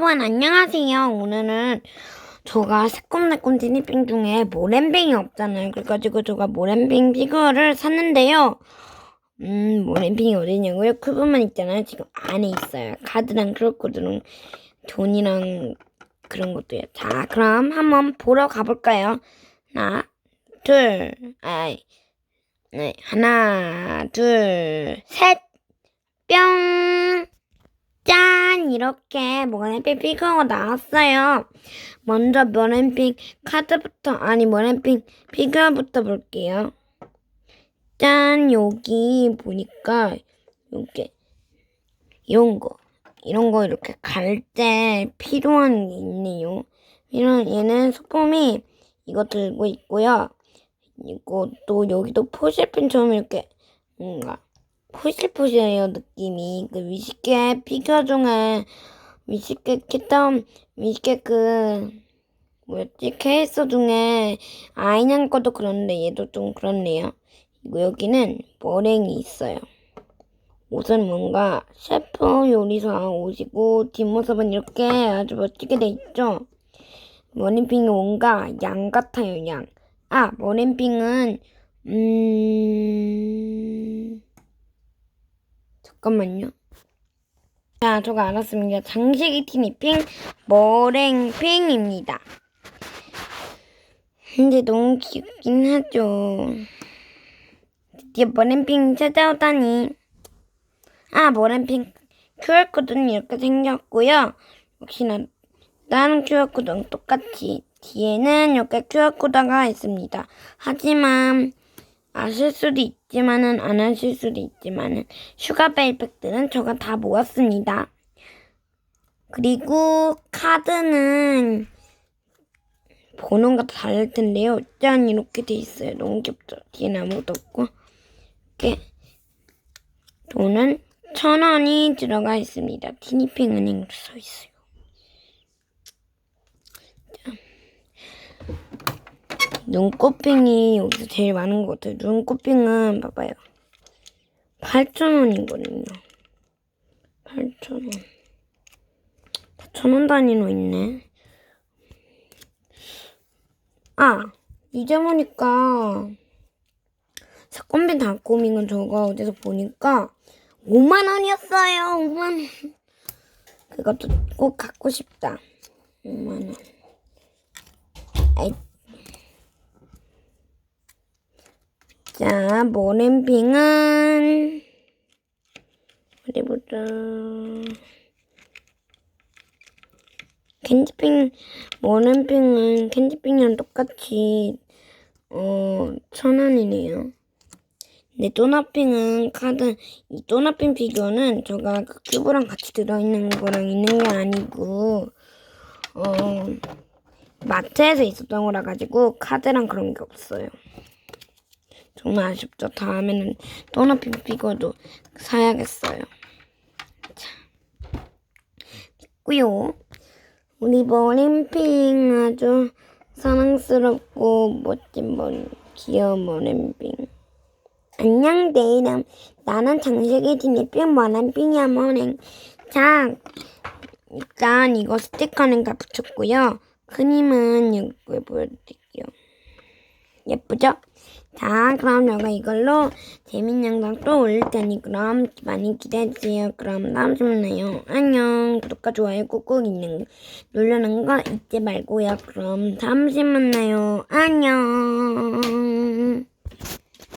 여러분 안녕하세요. 오늘은 제가 새콤달콤 티니핑 중에 모렌빙이 없잖아요. 그래가지고 제가 모렌빙 피규어를 샀는데요. 음, 모렌빙이 어디냐고요? 큐브만 있잖아요. 지금 안에 있어요. 카드랑 크로코드랑 돈이랑 그런 것도요. 자, 그럼 한번 보러 가볼까요? 하나, 둘, 아이, 네, 하나, 둘, 셋, 뿅! 짠! 이렇게 모렌핑 피규어가 나왔어요. 먼저 모렌핑 카드부터, 아니, 모렌핑 피규어부터 볼게요. 짠! 여기 보니까, 요게, 이런 거. 이런 거 이렇게 갈 때 필요한 게 있네요. 이런, 얘는 소품이 이거 들고 있고요. 또 여기도 포실핀처럼 이렇게 뭔가 포실포실해요 느낌이 그 위식계 피규어 중에 위식계 키다음 위식계 그 뭐였지? 케이스 중에 아이냥 것도 그런데 얘도 좀 그렇네요. 그리고 여기는 머랭이 있어요. 옷은 뭔가 셰프 요리사 옷이고 뒷모습은 이렇게 아주 멋지게 돼 있죠? 머랭핑이 뭔가 양 같아요 양. 아, 머랭핑은 음... 잠깐만요. 자, 저가 알았습니다. 장식이 티니핑 머랭핑입니다. 근데 너무 귀엽긴 하죠. 드디어 머랭핑 찾아오다니. 아, 머랭핑 QR코드는 이렇게 생겼고요. 역시나 다른 QR코드랑 똑같이 뒤에는 이렇게 QR코드가 있습니다. 하지만 아실 수도 있지만은 안 아실 수도 있지만은 슈가베이팩들은 제가 다 모았습니다. 그리고 카드는 번호가 다를 텐데요. 짠 이렇게 돼 있어요. 너무 귀엽죠. 뒤에는 아무것도 없고 이렇게 돈은 천 원이 들어가 있습니다. 티니핑 은행으로 써 있어요. 눈꽃빙이 여기서 제일 많은 것 같아요. 눈꽃빙은 봐봐요. 8,000원이거든요. 8,000원. 1,000원 단위로 있네. 아, 이제 보니까 사건빈 닭꼬밍은 저가 어디서 보니까 5만 원이었어요. 5만 원. 그것도 꼭 갖고 싶다. 5만 원. 아이, 자, 모렌빙은 어디 보자. 캔디핑, 모렌빙은 캔디핑이랑 똑같이 어, 천 원이네요. 근데 또나핑은 카드, 이 또나핑 피규어는 제가 그 큐브랑 같이 들어있는 거랑 있는 게 아니고, 어, 마트에서 있었던 거라 가지고 카드랑 그런 게 없어요. 정말 아쉽죠. 다음에는 또나핑 피규어도 사야겠어요. 자, 됐고요. 우리 머랭핑 아주 사랑스럽고 멋진 머리, 귀여운 머랭핑. 안녕, 내 이름. 나는 장식이 디니핑 머랭핑이야, 머랭. 자, 일단 이거 스티커는 다 붙였고요. 큰 힘은 이거 보여드릴게요. 예쁘죠? 자, 그럼 제가 이걸로 재밌는 영상 또 올릴 테니 그럼 많이 기대해주세요. 그럼 다음 주에 만나요. 안녕. 구독과 좋아요 꾹꾹 있는 누르는 거 잊지 말고요. 그럼 다음 주에 만나요. 안녕.